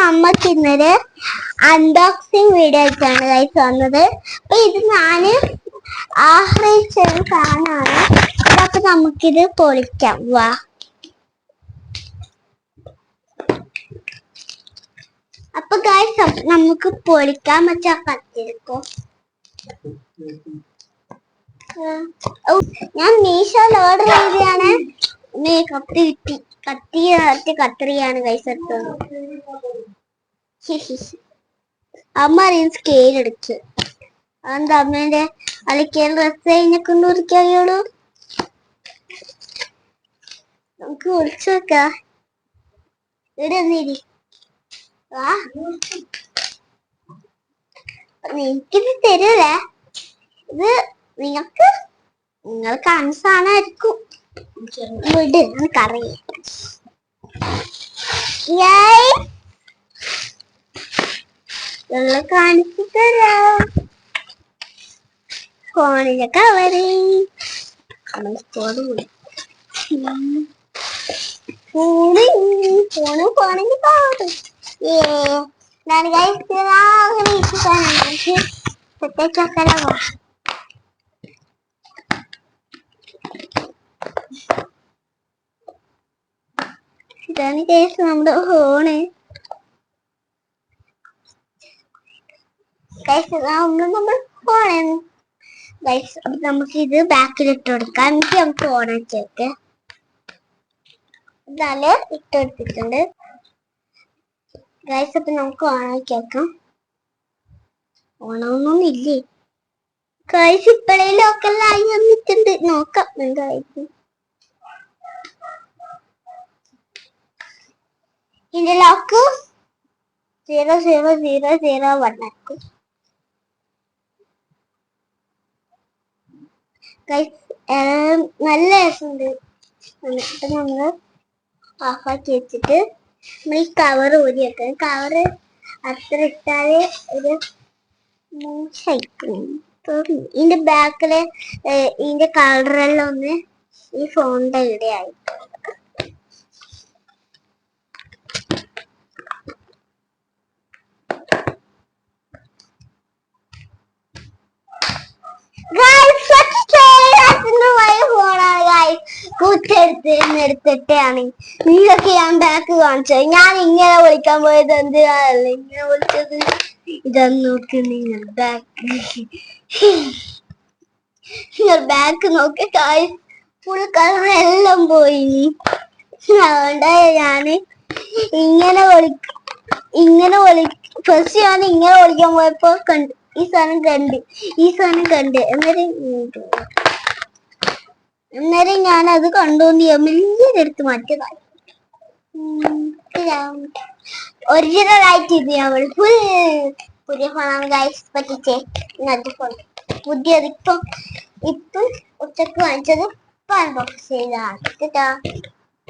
നമുക്ക് ഇന്നൊരു unboxing video ആയിട്ടാണ് ഗൈസ് വന്നത്. അപ്പൊ ഇത് ഞാൻ ആശ്രയിച്ചൊരു സാധനമാണ് അപ്പൊ നമുക്കിത് പൊളിക്കാം. വാ. അപ്പൊ ഗൈസ് നമുക്ക് പൊളിക്കാൻ പറ്റാ കത്തിരിക്കോ ഞാൻ മീഷോയിൽ ഓർഡർ ചെയ്തതാണ്. മേക്കപ്പ് കിട്ടി. കത്തി കത്തി കത്രിയാണ് കൈസെടുത്തത് അമ്മ എടുത്ത്. അതെന്താ അമ്മേന്റെ അലക്കിയാൽ ഡ്രസ് കഴിഞ്ഞ കൊണ്ട് ഉറിക്കാവുള്ളൂ നമുക്ക് വിളിച്ചു നോക്കാം. ഇവിടെ ഒന്നിരി വാ. എനിക്കിത് തരൂലേ? ഇത് നിങ്ങൾക്ക് നിങ്ങൾ കാണുന്ന സാധനമായിരിക്കും വിട് എനിക്കറിയാം. Yay! ഉള്ള കാണിച്ചു തരാം. ഫോണിലെ കവറ്. ഫോണ് ഫോണ് ഫോണ് ഫോണിന്റെ കവറ് ഏ ഞാൻ കഴിച്ചതാകെ പ്രത്യേകിച്ചൊക്കെ ഇതാണ് കേസ് നമ്മുടെ ഫോണ് നമ്മൾ ഗൈസ് നമുക്ക് ഇത് ബാക്കിൽ ഇട്ട് കൊടുക്കാം. എന്നിട്ട് നമുക്ക് ഓൺ ആക്കിയൊക്കെ എന്നാൽ ഇട്ട് കൊടുത്തിട്ടുണ്ട്. ഗൈസ് അപ്പൊ നമുക്ക് ഓൺ ആക്കി വെക്കാം. ഓണമൊന്നും ഇല്ലേ? ഗൈസ് ഇപ്പോഴേ ലോക്കലായി വന്നിട്ടുണ്ട്. നോക്കാം എന്തായിരിക്കും ഇതിന്റെ lock. Zero zero zero zero one guys നല്ല രസമുണ്ട്. എന്നിട്ട് നമ്മൾ ഓഫാക്കി വെച്ചിട്ട് നമ്മൾ ഈ കവർ ഊരി വെക്കണം. കവർ അത്ര ഇട്ടാൽ ഒരു തോന്നി ഇതിന്റെ ബാക്കിലെ ഇതിന്റെ കളറെല്ലാം ഒന്ന് ഈ ഫോണിന്റെ ഇവിടെ ആയി എടുത്തിട്ടാണ് നീയൊക്കെ ഞാൻ ബാക്ക് കാണിച്ചത് ഞാൻ ഇങ്ങനെ വിളിക്കാൻ പോയത് എന്തിനാണല്ല ഇങ്ങനെ വിളിച്ചത്? ഇതാ നോക്ക് നിങ്ങൾ ബാക്ക് നിങ്ങൾ ബാക്ക് നോക്കി കായ് ഫുൾ കളർ എല്ലാം പോയി അതുകൊണ്ട് ഞാൻ ഇങ്ങനെ വിളി ഇങ്ങനെ വിളി ഫസ്റ്റ് ഞാൻ ഇങ്ങനെ വിളിക്കാൻ പോയപ്പോ കണ്ടു ഈ സാധനം കണ്ട് ഈ സാധനം കണ്ട്. എന്നേരം എന്നേരം ഞാൻ അത് കണ്ടോണ്ട് ഞാൻ വലിയ എടുത്ത് മാറ്റിയതായി ഒറിജിനൽ ആയിട്ട് ഇത് ഞാൻ ഫുൾ പുതിയ ഫോണാണ് ഗൈസ് പറ്റിച്ചേ. നല്ല ഫോൺ പുതിയത് ഇപ്പം ഇപ്പം ഉച്ചയ്ക്ക് വാങ്ങിച്ചത് ഇപ്പം അൺബോക്സ് ചെയ്തതാണ് കേട്ടോ